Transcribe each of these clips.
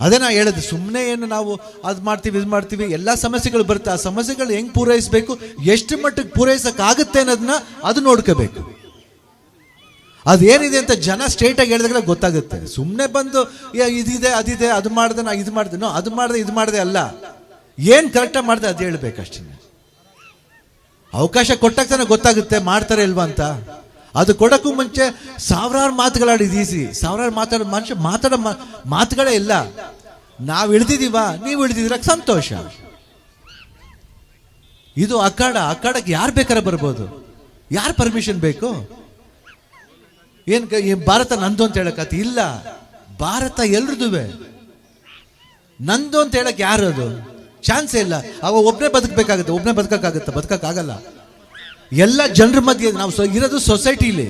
ಅದೇ ನಾ ಹೇಳಿದೆ ಸುಮ್ಮನೆ ಏನು ನಾವು ಅದು ಮಾಡ್ತೀವಿ, ಇದು ಮಾಡ್ತೀವಿ, ಎಲ್ಲ ಸಮಸ್ಯೆಗಳು ಬರುತ್ತೆ. ಆ ಸಮಸ್ಯೆಗಳು ಹೆಂಗೆ ಪೂರೈಸಬೇಕು, ಎಷ್ಟು ಮಟ್ಟಿಗೆ ಪೂರೈಸೋಕ್ಕಾಗುತ್ತೆ ಅನ್ನೋದನ್ನ ಅದು ನೋಡ್ಕೋಬೇಕು. ಅದೇನಿದೆ ಅಂತ ಜನ ಸ್ಟ್ರೇಟಾಗಿ ಹೇಳಿದಾಗ ಗೊತ್ತಾಗುತ್ತೆ. ಸುಮ್ಮನೆ ಬಂದು ಇದಿದೆ, ಅದಿದೆ, ಅದು ಮಾಡಿದೆ, ನಾ ಇದು ಮಾಡಿದೆ. ಅದು ಮಾಡಿದೆ, ಇದು ಮಾಡಿದೆ ಅಲ್ಲ. ಏನು ಕರೆಕ್ಟಾಗಿ ಮಾಡಿದೆ ಅದು ಹೇಳ್ಬೇಕಷ್ಟೇ. ಅವಕಾಶ ಕೊಟ್ಟಾಗ ತಾನೇ ಗೊತ್ತಾಗುತ್ತೆ, ಮಾಡ್ತಾರೆ ಇಲ್ವಾ ಅಂತ. ಅದು ಕೊಡೋಕ್ಕೂ ಮುಂಚೆ ಸಾವಿರಾರು ಮಾತುಗಳಾಡಿದ ಈಸಿ ಸಾವಿರಾರು ಮಾತಾಡೋ, ಮನುಷ್ಯ ಮಾತಾಡೋ ಮಾತುಗಳೇ ಇಲ್ಲ. ನಾವು ಇಳ್ದಿದ್ದೀವಾ ನೀವು ಇಳಿದಿದ್ರ ಸಂತೋಷ. ಇದು ಅಖಾಡ, ಅಖಾಡಕ್ಕೆ ಯಾರು ಬೇಕಾದ್ರೆ ಬರ್ಬೋದು? ಯಾರು ಪರ್ಮಿಷನ್ ಬೇಕು? ಏನು ಭಾರತ ನಂದು ಅಂತ ಹೇಳಕತ್ತಿ? ಇಲ್ಲ. ಭಾರತ ಎಲ್ರದುವೆ. ನಂದು ಅಂತ ಹೇಳಕ್ ಯಾರು ಅದು ಚಾನ್ಸೇ ಇಲ್ಲ. ಅವ ಒಬ್ಬನೇ ಬದುಕಬೇಕಾಗುತ್ತೆ ಒಬ್ಬನೇ ಬದುಕಕ್ಕಾಗುತ್ತೆ, ಬದುಕಕ್ಕಾಗಲ್ಲ. ಎಲ್ಲ ಜನರ ಮಧ್ಯೆ ನಾವು ಇರೋದು ಸೊಸೈಟಿಲಿ.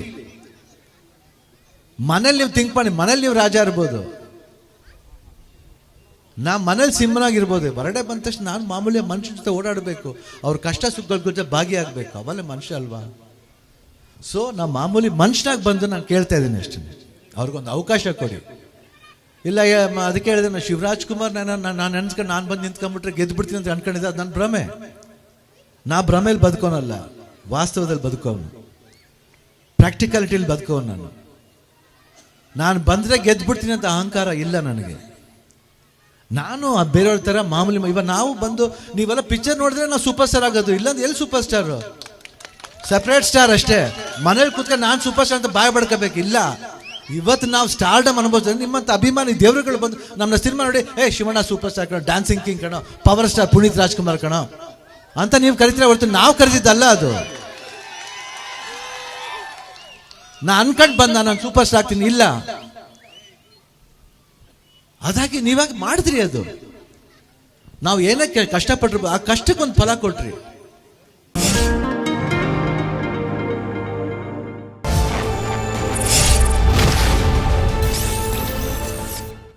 ಮನೇಲಿ ನೀವು ಥಿಂಕ್ ಮಾಡಿ, ಮನೇಲಿ ನೀವು ರಾಜ ಇರ್ಬೋದು. ನಾ ಮನೇಲಿ ಸಿಂಹನಾಗಿರ್ಬೋದು. ಹೊರಡೆ ಬಂದ ತಕ್ಷಣ ನಾನು ಮಾಮೂಲಿ ಮನುಷ್ಯನ ಜೊತೆ ಓಡಾಡಬೇಕು. ಅವ್ರ ಕಷ್ಟ ಸುಖಗಳ ಜೊತೆ ಭಾಗಿಯಾಗಬೇಕು ಅವಲ್ಲೇ ಮನುಷ್ಯ ಅಲ್ವಾ? ಸೊ ನಾ ಮಾಮೂಲಿ ಮನುಷ್ಯನಾಗಿ ಬಂದು ನಾನು ಕೇಳ್ತಾ ಇದ್ದೀನಿ ಅಷ್ಟೇ. ಅವ್ರಿಗೊಂದು ಅವಕಾಶ ಕೊಡಿ. ಇಲ್ಲ ಅದಕ್ಕೆ ಹೇಳಿದೆ ನಾನು ಶಿವರಾಜ್ ಕುಮಾರ್ ನಾನು ನಾನು ನೆನ್ಸ್ಕೊಂಡು ನಾನು ಬಂದು ನಿಂತ್ಕೊಂಡ್ಬಿಟ್ರೆ ಗೆದ್ದು ಬಿಡ್ತೀನಿ ಅಂತ ಅನ್ಕೊಂಡಿದ್ದೆ. ಅದು ನನ್ನ ಭ್ರಮೆ. ನಾ ಭ್ರಮೇಲಿ ಬದುಕೋನಲ್ಲ. ವಾಸ್ತವದಲ್ಲಿ ಬದುಕೋನು ಪ್ರಾಕ್ಟಿಕಾಲಿಟಿಯಲ್ಲಿ ಬದುಕೋನು ನಾನು. ನಾನು ಬಂದರೆ ಗೆದ್ದು ಬಿಡ್ತೀನಿ ಅಂತ ಅಹಂಕಾರ ಇಲ್ಲ ನನಗೆ. ನಾನು ಆ ಬೇರೆಯವ್ರ ಥರ ಮಾಮೂಲಿ ಇವಾಗ ನಾವು ಬಂದು ನೀವೆಲ್ಲ ಪಿಕ್ಚರ್ ನೋಡಿದ್ರೆ ನಾವು ಸೂಪರ್ ಸ್ಟಾರ್ ಆಗೋದು. ಇಲ್ಲಾಂದ್ರೆ ಎಲ್ಲಿ ಸೂಪರ್ ಸ್ಟಾರು ಸಪ್ರೇಟ್ ಸ್ಟಾರ್ ಅಷ್ಟೇ. ಮನೇಲಿ ಕೂತ್ಕೊಂಡು ನಾನು ಸೂಪರ್ ಸ್ಟಾರ್ ಅಂತ ಬಾಯ್ ಬಡ್ಕೋಬೇಕು. ಇಲ್ಲ. ಇವತ್ತು ನಾವು ಸ್ಟಾರ್ಡಮ್ ಅನುಭವಿಸಿದ್ರೆ ನಿಮ್ಮಂಥ ಅಭಿಮಾನಿ ದೇವರುಗಳು ಬಂದು ನಮ್ಮ ಸಿನಿಮಾ ನೋಡಿ, ಏ, ಶಿವಣ್ಣ ಸೂಪರ್ ಸ್ಟಾರ್ ಕಣೋ ಡ್ಯಾನ್ಸಿಂಗ್ ಕಿಂಗ್ ಕಣೋ ಪವರ್ ಸ್ಟಾರ್ ಪುನೀತ್ ರಾಜ್ಕುಮಾರ್ ಕಣೋ. ಅಂತ ನೀವು ಕರಿತೀರ ಹೊರತು ನಾವು ಕರೆದಿದ್ದಲ್ಲ ಅದು. ನಾ ಅನ್ಕಂಡು ಬಂದ, ನಾನು ಸೂಪರ್ ಸ್ಟಾರ್ ಆಗ್ತೀನಿ, ಇಲ್ಲ. ಅದಾಗಿ ನೀವಾಗ ಮಾಡಿದ್ರಿ ಅದು. ನಾವು ಏನಕ್ಕೆ ಕಷ್ಟಪಟ್ಟರು ಆ ಕಷ್ಟಕ್ಕೊಂದು ಫಲ ಕೊಟ್ರಿ.